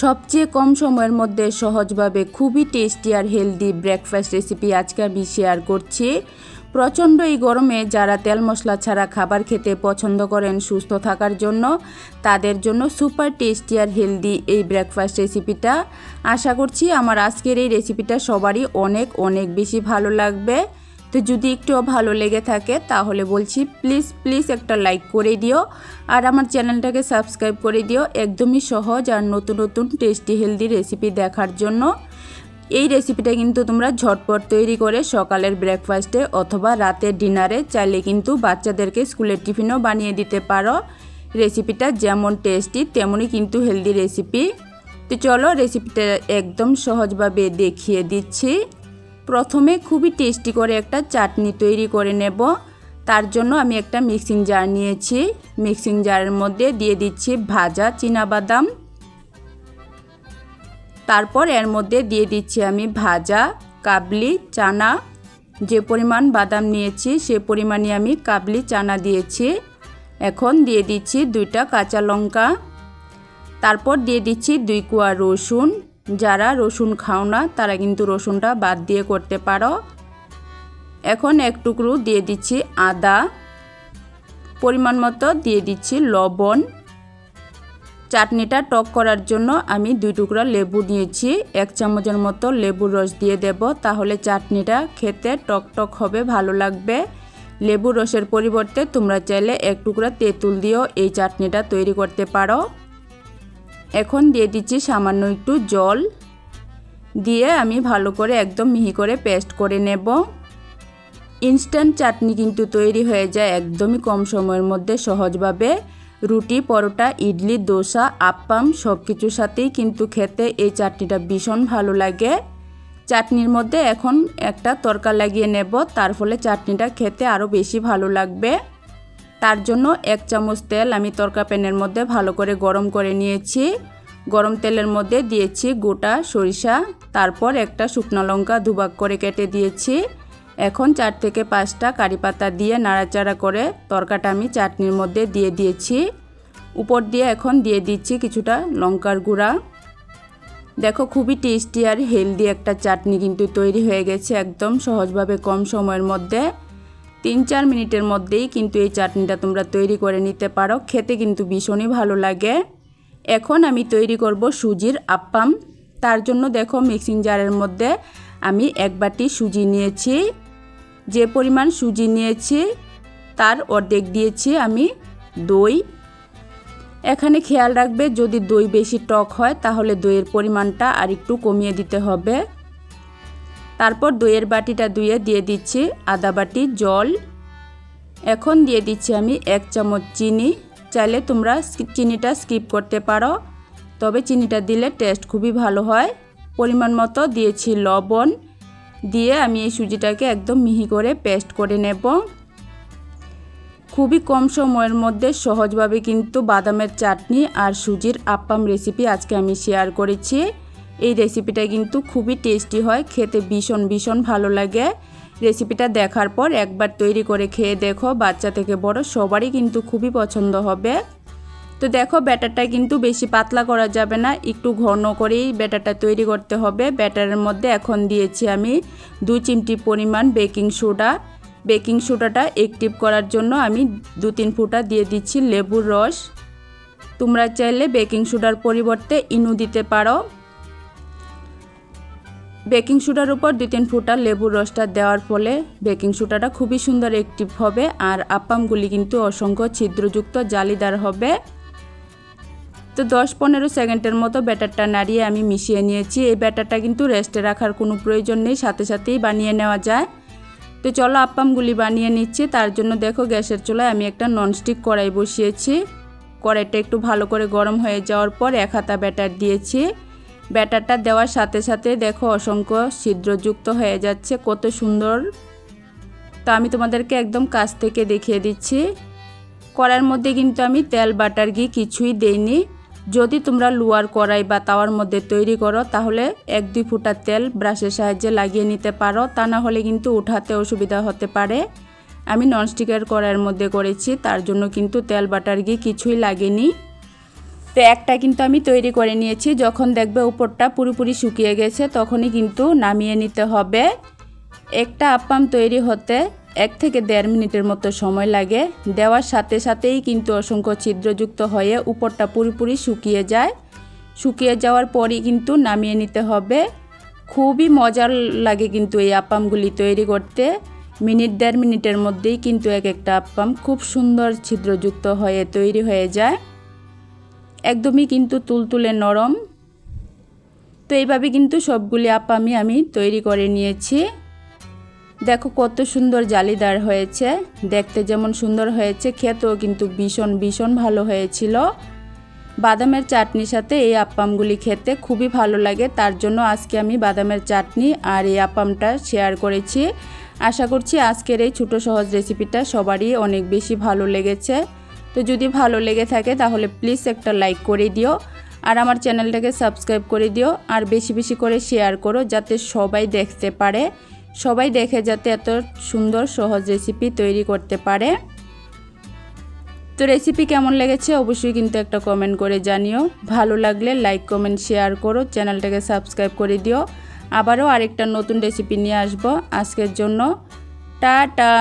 সবচেয়ে কম সময়ের মধ্যে সহজভাবে খুবই টেস্টি আর হেলদি ব্রেকফাস্ট রেসিপি আজকে আমি শেয়ার করছি। প্রচণ্ড এই গরমে যারা তেল মশলা ছাড়া খাবার খেতে পছন্দ করেন সুস্থ থাকার জন্য, তাদের জন্য সুপার টেস্টি আর হেলদি এই ব্রেকফাস্ট রেসিপিটা আশা করছি আমার আজকের এই রেসিপিটা সবারই অনেক অনেক বেশি ভালো লাগবে। তো যদি একটুও ভালো লেগে থাকে, তাহলে বলছি প্লিজ প্লিজ একটা লাইক করে দিও। আর আমার চ্যানেলটাকে সাবস্ক্রাইব করে দিও, একদমই সহজ আর নতুন নতুন টেস্টি হেলদি রেসিপি দেখার জন্য। এই রেসিপিটা কিন্তু তোমরা ঝটপট তৈরি করে সকালের ব্রেকফাস্টে অথবা রাতের ডিনারে চাইলে কিন্তু বাচ্চাদেরকে স্কুলের টিফিনও বানিয়ে দিতে পারো। রেসিপিটা যেমন টেস্টি তেমনই কিন্তু হেলদি রেসিপি তো চলো রেসিপিটা একদম সহজভাবে দেখিয়ে দিচ্ছি। প্রথমে খুবই টেস্টি করে একটা চাটনি তৈরি করে নেব। তার জন্য আমি একটা মিক্সিং জার নিয়েছি। মিক্সিং জারের মধ্যে দিয়ে দিচ্ছি ভাজা বাদাম তারপর এর মধ্যে দিয়ে দিচ্ছি আমি ভাজা, কাবলি, চানা। যে পরিমাণ বাদাম নিয়েছি, সে পরিমাণে আমি কাবলি, চানা দিয়েছি। এখন দিয়ে দিচ্ছি দুইটা কাঁচা লঙ্কা। তারপর দিয়ে দিচ্ছি দুই কুয়া রসুন। যারা রসুন খাও না, তারা কিন্তু রসুনটা বাদ দিয়ে করতে পারো। এখন এক টুকরো দিয়ে দিচ্ছি আদা। পরিমাণ মতো দিয়ে দিচ্ছি লবণ। চাটনিটা টক করার জন্য আমি দুই টুকরা লেবু নিয়েছি। এক চামচের মতো লেবুর রস দিয়ে দেব, তাহলে চাটনিটা খেতে টক টক হবে, ভালো লাগবে। লেবু রসের পরিবর্তে তোমরা চাইলে এক টুকরা তেঁতুল দিয়েও এই চাটনিটা তৈরি করতে পারো। এখন দিয়ে দিচ্ছি সামান্য একটু জল। দিয়ে আমি ভালো করে একদম মিহি করে পেস্ট করে নেব। ইনস্ট্যান্ট চাটনি কিন্তু তৈরি হয়ে যায় একদমই কম সময়ের মধ্যে সহজভাবে। রুটি, পরোটা, ইডলি, দোসা আপ্পাম সব কিছুর সাথেই কিন্তু খেতে এই চাটনিটা ভীষণ ভালো লাগে। চাটনির মধ্যে এখন একটা তরকা লাগিয়ে নেব, তার ফলে চাটনিটা খেতে আরও বেশি ভালো লাগবে। তার জন্য এক চামচ তেল আমি তরকা প্যানের মধ্যে ভালো করে গরম করে নিয়েছি। গরম তেলের মধ্যে দিয়েছি গোটা সরিষা, তারপর একটা শুকনো লঙ্কা দুবাগ করে কেটে দিয়েছি। এখন চার থেকে পাঁচটা কারি পাতা দিয়ে নাড়াচাড়া করে তরকাটা আমি চাটনির মধ্যে দিয়ে দিয়েছি। উপর দিয়ে এখন দিয়ে দিচ্ছি কিছুটা লঙ্কার গুঁড়া। দেখো খুবই টেস্টি আর হেলদি একটা চাটনি কিন্তু তৈরি হয়ে গেছে একদম সহজভাবে কম সময়ের মধ্যে। তিন চার মিনিটের মধ্যেই কিন্তু এই চাটনিটা তোমরা তৈরি করে নিতে পারো। খেতে কিন্তু ভীষণই ভালো লাগে। এখন আমি তৈরি করব সুজির আপ্পাম। তার জন্য দেখো মিক্সিং জারের মধ্যে আমি এক বাটি সুজি নিয়েছি। যে পরিমাণ সুজি নিয়েছি, তার অর্ধেক দিয়েছি আমি দই। এখানে খেয়াল রাখবে, যদি দই বেশি টক হয়, তাহলে দইয়ের পরিমাণটা আর একটু কমিয়ে দিতে হবে। তারপর দইয়ের বাটিটা ধুয়ে দিয়ে দিচ্ছি আদা বাটি, জল। এখন দিয়ে দিচ্ছি আমি এক চামচ চিনি। চাইলে তোমরা চিনিটা স্কিপ করতে পারো, তবে চিনিটা দিলে টেস্ট খুবই ভালো হয়। পরিমাণ মতো দিয়েছি লবণ। দিয়ে আমি এই সুজিটাকে একদম মিহি করে পেস্ট করে নেব। খুবই কম সময়ের মধ্যে সহজভাবে কিন্তু বাদামের চাটনি আর সুজির আপ্পাম রেসিপি আজকে আমি শেয়ার করেছি। এই রেসিপিটা কিন্তু খুবই টেস্টি হয়, খেতে ভীষণ ভীষণ ভালো লাগে। রেসিপিটা দেখার পর একবার তৈরি করে খেয়ে দেখো, বাচ্চা থেকে বড় সবারই কিন্তু খুবই পছন্দ হবে। তো দেখো, ব্যাটারটা কিন্তু বেশি পাতলা করা যাবে না, একটু ঘন করেই ব্যাটারটা তৈরি করতে হবে। ব্যাটারের মধ্যে এখন দিয়েছি আমি দু চিমটি পরিমাণ বেকিং সোডা বেকিং সোডাটা অ্যাক্টিভ করার জন্য আমি দু তিন ফুটা দিয়ে দিচ্ছি লেবুর রস। তোমরা চাইলে বেকিং সোডার পরিবর্তে ইনু দিতে পারো। বেকিং সোডার উপর দু তিন ফুটা লেবুর রসটা দেওয়ার ফলে বেকিং সোডাটা খুবই সুন্দর অ্যাক্টিভ হবে আর আপ্পামগুলি কিন্তু অসংখ্য ছিদ্রযুক্ত জালিদার হবে। তো দশ পনেরো সেকেন্ডের মতো ব্যাটারটা নাড়িয়ে আমি মিশিয়ে নিয়েছি। এই ব্যাটারটা কিন্তু রেস্টে রাখার কোনো প্রয়োজন নেই, সাথে সাথেই বানিয়ে নেওয়া যায়। তো চলো আপ্পামগুলি বানিয়ে নিচ্ছি। তার জন্য দেখো গ্যাসের চুলায় আমি একটা ননস্টিক কড়াই বসিয়েছি। কড়াইটা একটু ভালো করে গরম হয়ে যাওয়ার পর এক হাতা ব্যাটার দিয়েছি। ব্যাটারটা দেওয়ার সাথে সাথে দেখো অসংখ্য ছিদ্রযুক্ত হয়ে যাচ্ছে, কত সুন্দর। তো আমি তোমাদেরকে একদম কাছ থেকে দেখিয়ে দিচ্ছি। কড়ার মধ্যে কিন্তু আমি তেল, বাটার, ঘি কিছুই দেইনি। যদি তোমরা লোয়ার কড়াই বা তাওয়ার মধ্যে তৈরি করো, তাহলে এক, দুই ফুটা তেল ব্রাশের সাহায্যে লাগিয়ে নিতে পারো। তা না হলে কিন্তু উঠাতে অসুবিধা হতে পারে। আমি ননস্টিকের কড়াইয়ের মধ্যে করেছি, তার জন্য কিন্তু তেল, বাটার, ঘি কিছুই লাগেনি। তো একটা কিন্তু আমি তৈরি করে নিয়েছি। যখন দেখবে উপরটা পুরোপুরি শুকিয়ে গেছে, তখনই কিন্তু নামিয়ে নিতে হবে। একটা আপ্পাম তৈরি হতে এক থেকে দেড় মিনিটের মতো সময় লাগে। দেওয়ার সাথে সাথেই কিন্তু অসংখ্য ছিদ্রযুক্ত হয়ে উপরটা পুরোপুরি শুকিয়ে যায়। শুকিয়ে যাওয়ার পরই কিন্তু নামিয়ে নিতে হবে। খুবই মজার লাগে কিন্তু এই আপ্পামগুলি তৈরি করতে। মিনিট দেড় মিনিটের মধ্যেই কিন্তু এক একটা আপ্পাম খুব সুন্দর ছিদ্রযুক্ত হয়ে তৈরি হয়ে যায়। একদমই কিন্তু তুলতুলে নরম। তো এইভাবে কিন্তু সবগুলি আপ্পামি আমি তৈরি করে নিয়েছি। দেখো কত সুন্দর জালিদার হয়েছে। দেখতে যেমন সুন্দর হয়েছে, খেতেও কিন্তু ভীষণ ভীষণ ভালো হয়েছিল। বাদামের চাটনির সাথে এই আপ্পামগুলি খেতে খুবই ভালো লাগে। তার জন্য আজকে আমি বাদামের চাটনি আর এই আপ্পামটা শেয়ার করেছি। আশা করছি আজকের এই ছোটো সহজ রেসিপিটা সবারই অনেক বেশি ভালো লেগেছে। তো যদি ভালো লেগে থাকে তাহলে প্লিজ একটা লাইক করে দিও আর আমার চ্যানেলটাকে সাবস্ক্রাইব করে দিও আর বেশি বেশি করে শেয়ার করো যাতে সবাই দেখতে পারে, সবাই দেখে যাতে এত সুন্দর সহজ রেসিপি তৈরি করতে পারে। তো রেসিপি কেমন লেগেছে অবশ্যই কিন্তু একটা কমেন্ট করে জানিও। ভালো লাগলে লাইক কমেন্ট শেয়ার করো, চ্যানেলটাকে সাবস্ক্রাইব করে দিও। আবারও আরেকটা নতুন রেসিপি নিয়ে আসব। আজকের জন্য টাটা!